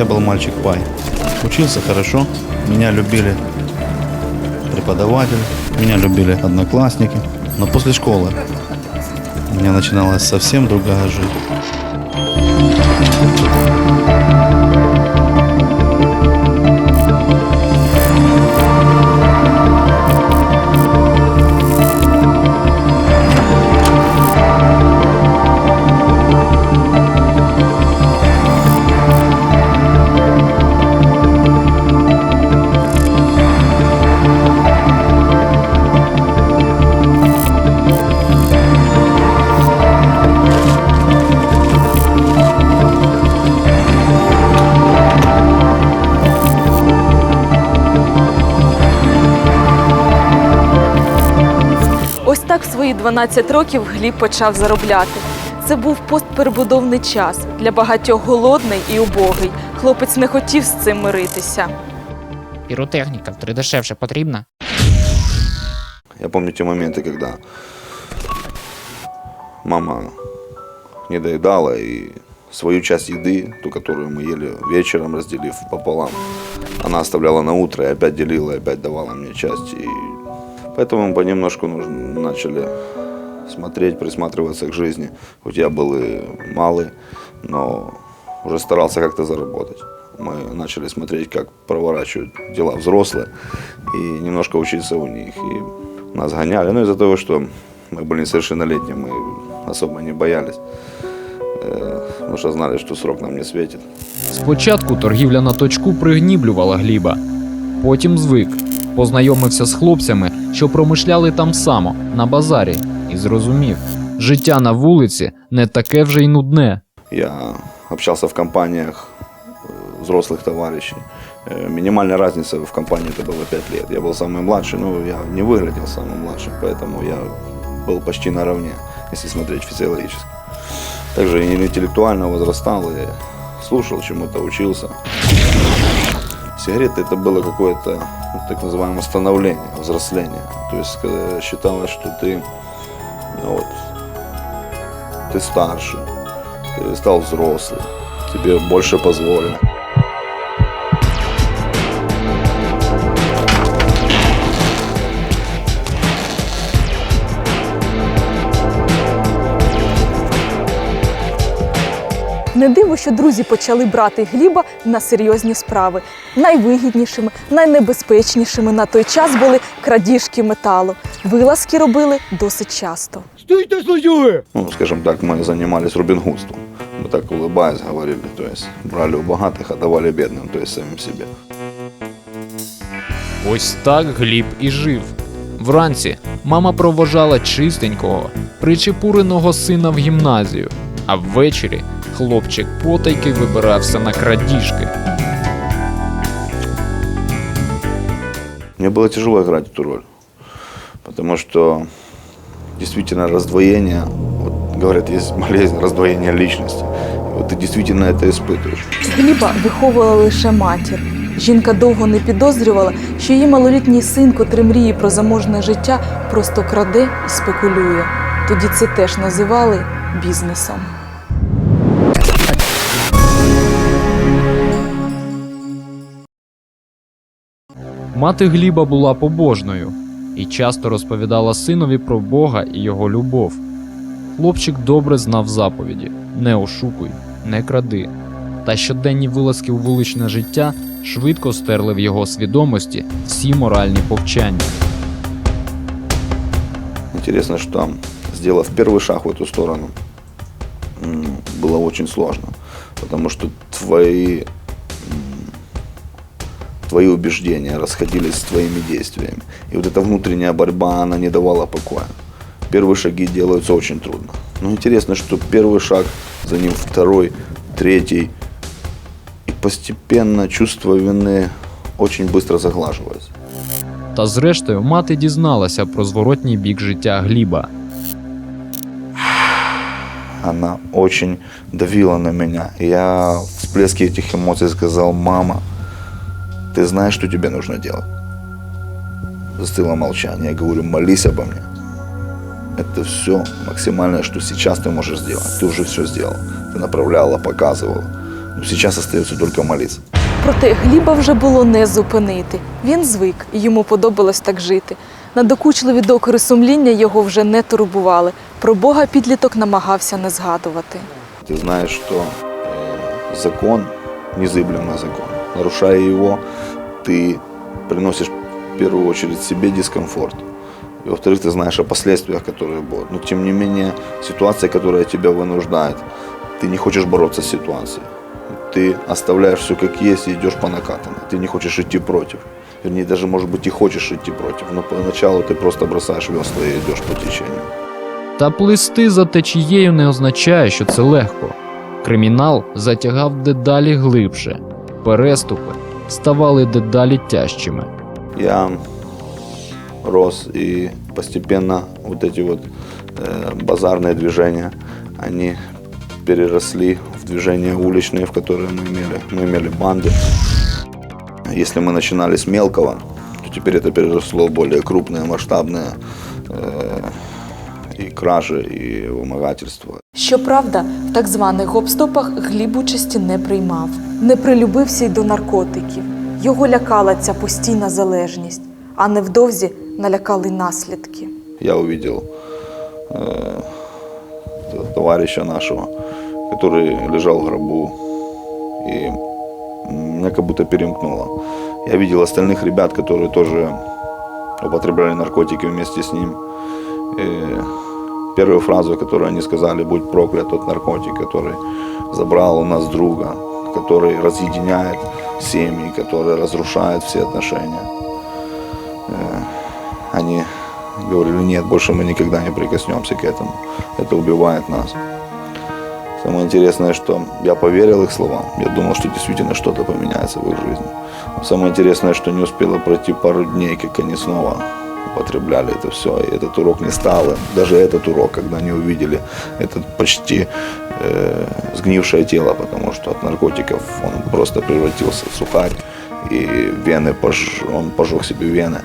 я был мальчик пай. Учился хорошо, меня любили преподаватели, меня любили одноклассники. Но после школы у меня начиналась совсем другая жизнь. 12 років Гліб почав заробляти. Це був постперебудовний час для багатьох голодний і убогий. Хлопець не хотів з цим миритися. Піротехніка втри дешевше потрібна. Я помню те моменты, когда мама не доедала и свою часть еды, ту, которую мы ели вечером, разделив пополам, она оставляла на утро и опять делила, и опять давала мне часть. И поэтому мы понемножку нужно- начали смотреть, присматриваться к жизни. Хоть я был и малый, но уже старался как-то заработать. Мы начали смотреть, как проворачивают дела взрослые, и немножко учиться у них. И нас гоняли. Ну, из-за того, что мы были несовершеннолетние, мы особо не боялись, э, потому что знали, что срок нам не светит. Спочатку торгівля на точку пригніблювала Гліба, потім звик, познайомився з хлопцями, що промишляли там само, на базарі, і зрозумів, життя на вулиці не таке вже й нудне. Я общался в компаниях э, взрослых товарищей. Э, Минимальная разница в компании это было 5 лет. Я был самый младший, но я не выглядел самым младшим, поэтому я был почти наравне, если смотреть физиологически. Также и интеллектуально возрастал и слушал, чему-то учился. Сигареты это было какое-то ну, так называемое становление, взросление. То есть считалось, что ты ну, вот, ты старше, ты стал взрослым, тебе больше позволено. Не диво, що друзі почали брати Гліба на серйозні справи. Найвигіднішими, найнебезпечнішими на той час були крадіжки металу. Вилазки робили досить часто. Ну, скажем так, мы занимались рубингудством. Мы так улыбаясь говорили, то есть брали у богатых, отдавали бедным, то есть самим себе. Ось так Гліб і жив. Вранці мама провожала чистенького, причепуреного сина в гімназію, а ввечері хлопчик потайки вибирався на крадіжки. Мне было тяжело играть эту роль, потому что действительно раздвоение, вот говорят, есть болезнь раздвоения личности. И вот ты действительно это испытываешь. Гліба виховувала лише матір. Жінка довго не підозрювала, що її малолітній син, котрий мріє про заможне життя, просто краде і спекулює. Тоді це теж називали бізнесом. Мати Гліба була побожною і часто розповідала синові про Бога і його любов. Хлопчик добре знав заповіді: не ошукуй, не кради. Та щоденні вилазки у вуличне життя швидко стерли в його свідомості всі моральні повчання. Интересно, что сделав первый шаг в эту сторону, м, было очень сложно, потому что твои, м, твои убеждения расходились с твоими действиями. И вот эта внутренняя борьба, она не давала покоя. Первые шаги делаются очень трудно. Но интересно, что первый шаг, за ним второй, третий, и постепенно чувство вины очень быстро заглаживается. Та зрештою мати дізналася про зворотній бік життя Гліба. она очень давила на меня. Я в всплеске этих эмоций сказал, мама, ты знаешь, что тебе нужно делать? Застыло молчание. Я говорю, молись обо мне. Это все максимальное, что сейчас ты можешь сделать. Ты уже все сделал. Ты направляла, показывала. Сейчас остается только молиться. Проте Гліба вже було не зупинити. Він звик, і йому подобалось так жити. Надокучливі докори сумління його вже не турбували. Про Бога підліток намагався не згадувати. Ты знаешь, что э, закон, незыблемый закон. Нарушая его, ты приносишь в первую очередь себе дискомфорт. И во-вторых, ты знаешь о последствиях, которые будут. Но тем не менее, ситуация, которая тебя вынуждает, ты не хочешь бороться с ситуацией. Ты оставляешь все как есть и идешь по накатанной. Ты не хочешь идти против. Вернее, даже, может быть, и хочешь идти против. Но поначалу ты просто бросаешь весла и идешь по течению. Та плисти за течією не означає, що це легко. Кримінал затягав дедалі глибше, переступи ставали дедалі тяжчими. я рос и постепенно вот эти вот э, базарные движения, они переросли в движения уличные, в которые мы имели. Мы имели банды. Если мы начинали с мелкого, то теперь это переросло в более крупные, масштабные э, и кражи, и вымогательства. Щоправда, в так званих гопстопах Гліб участі не приймав, не прилюбився й до наркотиків. Його лякала ця постійна залежність, а невдовзі налякали наслідки. я увидел э, т- товарища нашего, который лежал в гробу, и меня как будто перемкнуло. Я видел остальных ребят, которые тоже употребляли наркотики вместе с ним. И первую фразу, которую они сказали, будь проклят тот наркотик, который забрал у нас друга, Который разъединяет семьи, который разрушает все отношения. Э, Они говорили, нет, больше мы никогда не прикоснемся к этому. Это убивает нас. Самое интересное, что я поверил их словам. Я думал, что действительно что-то поменяется в их жизни. Но самое интересное, что не успело пройти пару дней, как они снова употребляли это все. И этот урок не стал им. Даже этот урок, когда они увидели этот почти э, сгнившее тело, потому что от наркотиков он просто превратился в сухарь. И вены пож... он пожег себе вены.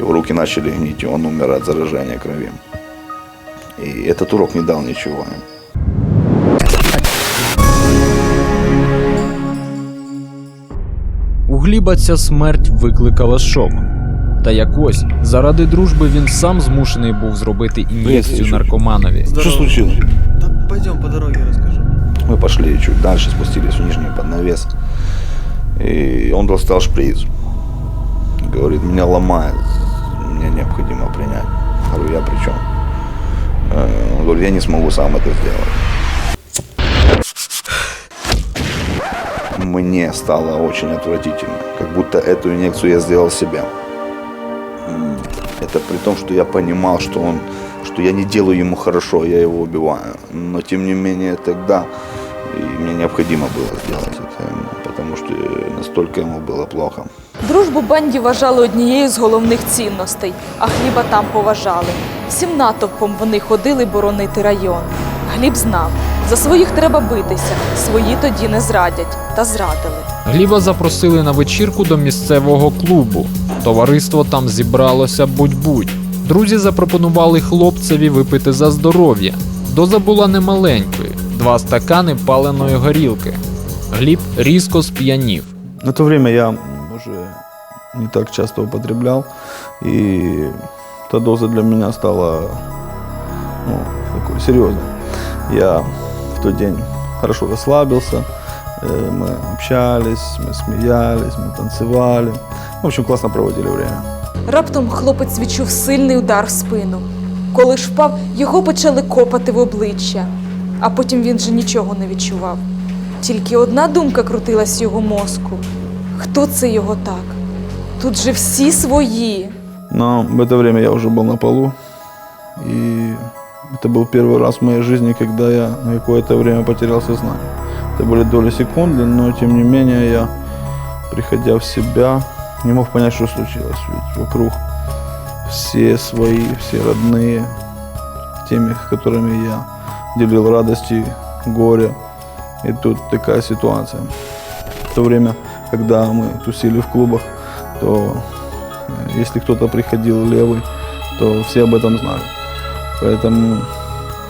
Его руки начали гнить, и он умер от заражения крови. И этот урок не дал ничего им. У Гліба ця смерть викликала шок. Та якось заради дружби він сам змушений був зробити ін'єкцію Чуть. наркоманові. Что случилось? Пойдем по дороге расскажу. Мы пошли чуть дальше, спустились в нижний под навес. И он достал шприц. Говорит, меня ломает, мне необходимо принять. Говорю, я при чем? Э, Он говорит, я не смогу сам это сделать. Мне стало очень отвратительно. Как будто эту инъекцию я сделал себе. Это при том, что я понимал, что он, что я не делаю ему хорошо, я его убиваю. Но тем не менее тогда и мне необходимо было сделать это, потому что настолько ему было плохо. Дружбу банді вважали однією з головних цінностей, а хліба там поважали. Всім натовпом вони ходили боронити район. Гліб знав, за своїх треба битися, свої тоді не зрадять, та зрадили. Гліба запросили на вечірку до місцевого клубу. Товариство там зібралося будь-будь. Друзі запропонували хлопцеві випити за здоров'я. Доза була немаленькою два стакани паленої горілки. Гліб різко сп'янів. На то время я уже не так часто употреблял, и эта доза для меня стала ну, такой серьезной. Я в тот день хорошо расслабился, э, мы общались, мы смеялись, мы танцевали. В общем, классно проводили время. Раптом хлопець відчув сильний удар в спину. Коли ж впав, його почали копати в обличчя, а потім він же нічого не відчував. Тільки одна думка крутилась в його мозку: хто це його так? Тут же всі свої. Но в это время я уже был на полу, и это был первый раз в моей жизни, когда я на какое-то время потерял сознание. Это были доли секунды, но тем не менее я, приходя в себя, не мог понять, что случилось. Ведь вокруг все свои, все родные, теми, с которыми я делил радости, горе. И тут такая ситуация. В то время, когда мы тусили в клубах, то э, если кто-то приходил левый, то все об этом знали. Поэтому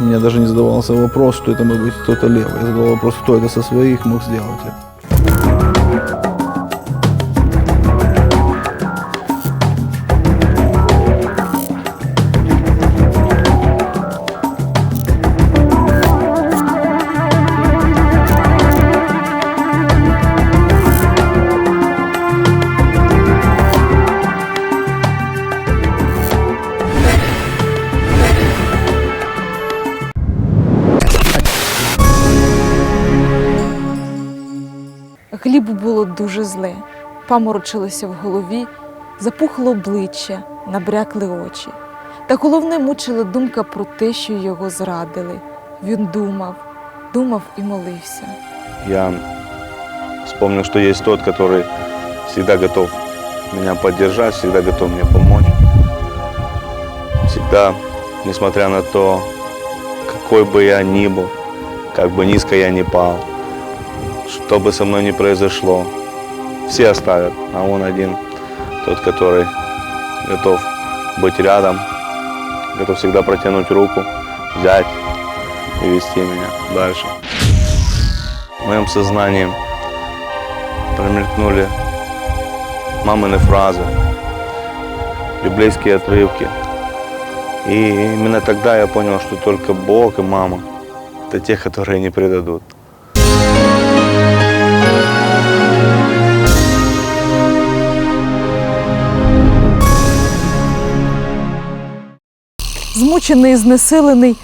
меня даже не задавался вопрос, что это может быть кто-то левый. Я задавал вопрос, кто это со своих мог сделать это. дуже зле, паморочилося в голові, запухло обличчя, набрякли очі. Та головне мучила думка про те, що його зрадили. Він думав, думав і молився. Я вспомнил, что есть тот, который всегда готов меня поддержать, всегда готов мне помочь. Всегда, несмотря на то, какой бы я ни был, как бы низко я ни пал, что бы со мной ни произошло, все оставят, а он один, тот, который готов быть рядом, готов всегда протянуть руку, взять и вести меня дальше. В моем сознании промелькнули мамины фразы, библейские отрывки. И именно тогда я понял, что только Бог и мама – это те, которые не предадут. Змучений і знесилений,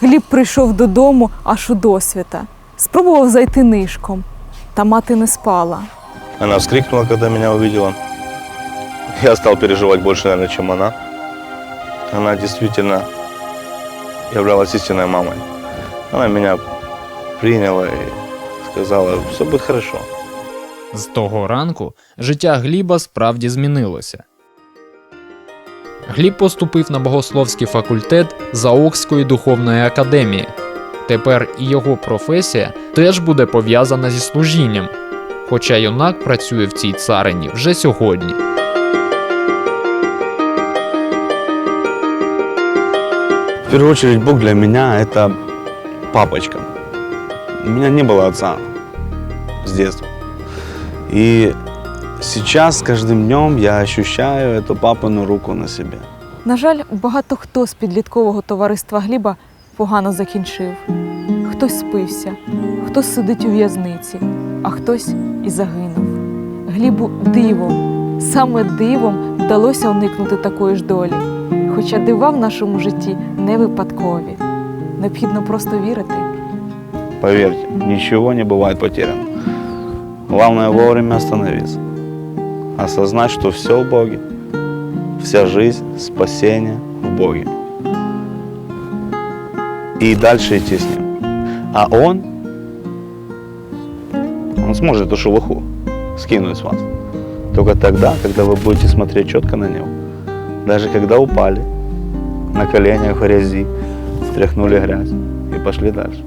Гліб прийшов додому аж у досвіта. Спробував зайти нишком, та мати не спала. Она вскрикнула, когда меня увидела. Я стал переживать больше, наверное, чем она. Она действительно являлась истинной мамой. Она меня приняла и сказала, все будет хорошо. З того ранку життя Гліба справді змінилося. Гліб поступив на богословський факультет Заокської духовної академії. Тепер і його професія теж буде пов'язана зі служінням, хоча юнак працює в цій царині вже сьогодні. В первую очередь, Бог для меня – это папочка. У меня не было отца с детства. И сейчас, с каждым днем, я ощущаю эту папину руку на себе. На жаль, багато хто з підліткового товариства Гліба погано закінчив. Хтось спився, хтось сидить у в'язниці, а хтось і загинув. Глібу дивом, саме дивом вдалося уникнути такої ж долі. Хоча дива в нашому житті не випадкові. Необхідно просто вірити. Поверьте, ничего не бывает потеряно. Главное вовремя остановиться. Осознать, что все в Боге. Вся жизнь, спасение в Боге. И дальше идти с Ним. А Он, Он сможет эту шелуху скинуть с вас. Только тогда, когда вы будете смотреть четко на Него. Даже когда упали, на коленях в грязи, стряхнули грязь и пошли дальше.